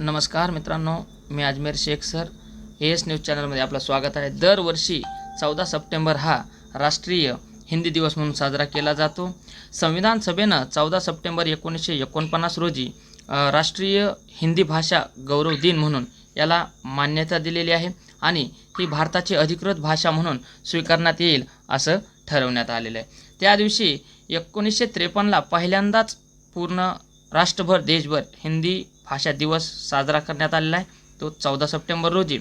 नमस्कार मित्रांनो मी Ajmer Shaikh sir. A S news चॅनलमध्ये आपलं स्वागत आहे. दरवर्षी चौदा सप्टेंबर हा राष्ट्रीय हिंदी दिवस म्हणून साजरा केला जातो. संविधान सभेनं चौदा सप्टेंबर एकोणीसशे एकोणपन्नास रोजी राष्ट्रीय हिंदी भाषा गौरव दिन म्हणून याला मान्यता दिलेली आहे आणि ही भारताची अधिकृत भाषा म्हणून स्वीकारण्यात येईल असं ठरवण्यात आलेलं आहे. त्या दिवशी एकोणीसशे त्रेपन्नला पहिल्यांदाच पूर्ण राष्ट्रभर देशभर हिंदी भाषा दिवस साजरा करण्यात आलेला आहे. तो चौदा सप्टेंबर रोजी.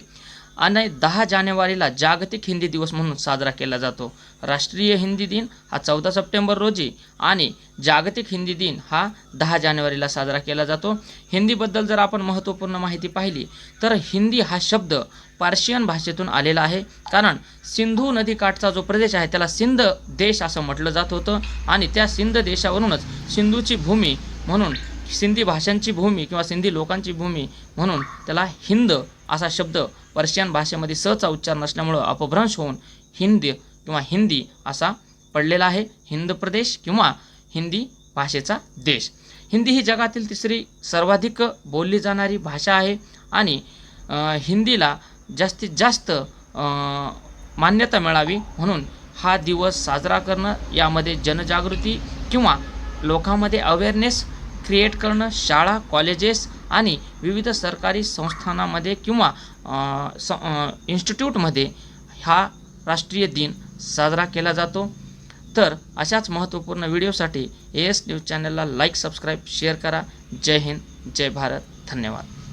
आणि दहा जानेवारीला जागतिक हिंदी दिवस म्हणून साजरा केला जातो. राष्ट्रीय हिंदी दिन हा चौदा सप्टेंबर रोजी आणि जागतिक हिंदी दिन हा दहा जानेवारीला साजरा केला जातो. हिंदीबद्दल जर आपण महत्त्वपूर्ण माहिती पाहिली तर हिंदी हा शब्द पार्शियन भाषेतून आलेला आहे. कारण सिंधू नदीकाठचा जो प्रदेश आहे त्याला सिंध देश असं म्हटलं जात होतं. आणि त्या सिंध देशावरूनच सिंधूची भूमी म्हणून सिंधी भाषांची भूमी किंवा सिंधी लोकांची भूमी म्हणून त्याला हिंद असा शब्द पर्शियन भाषेमध्ये सचा उच्चार नसल्यामुळं अपभ्रंश होऊन हिंद किंवा हिंदी असा पडलेला आहे. हिंद प्रदेश किंवा हिंदी भाषेचा देश. हिंदी ही जगातील तिसरी सर्वाधिक बोलली जाणारी भाषा आहे आणि हिंदीला जास्तीत जास्त मान्यता मिळावी म्हणून हा दिवस साजरा करणं यामध्ये जनजागृती किंवा लोकांमध्ये अवेअरनेस क्रिएट करणं शाळा कॉलेजेस आणि विविध सरकारी संस्थानामध्ये किंवा स इन्स्टिट्यूटमध्ये हा राष्ट्रीय दिन साजरा केला जातो. तर अशाच महत्त्वपूर्ण व्हिडिओसाठी ए एस न्यूज चॅनलला लाईक सबस्क्राईब शेअर करा. जय हिंद जय भारत. धन्यवाद.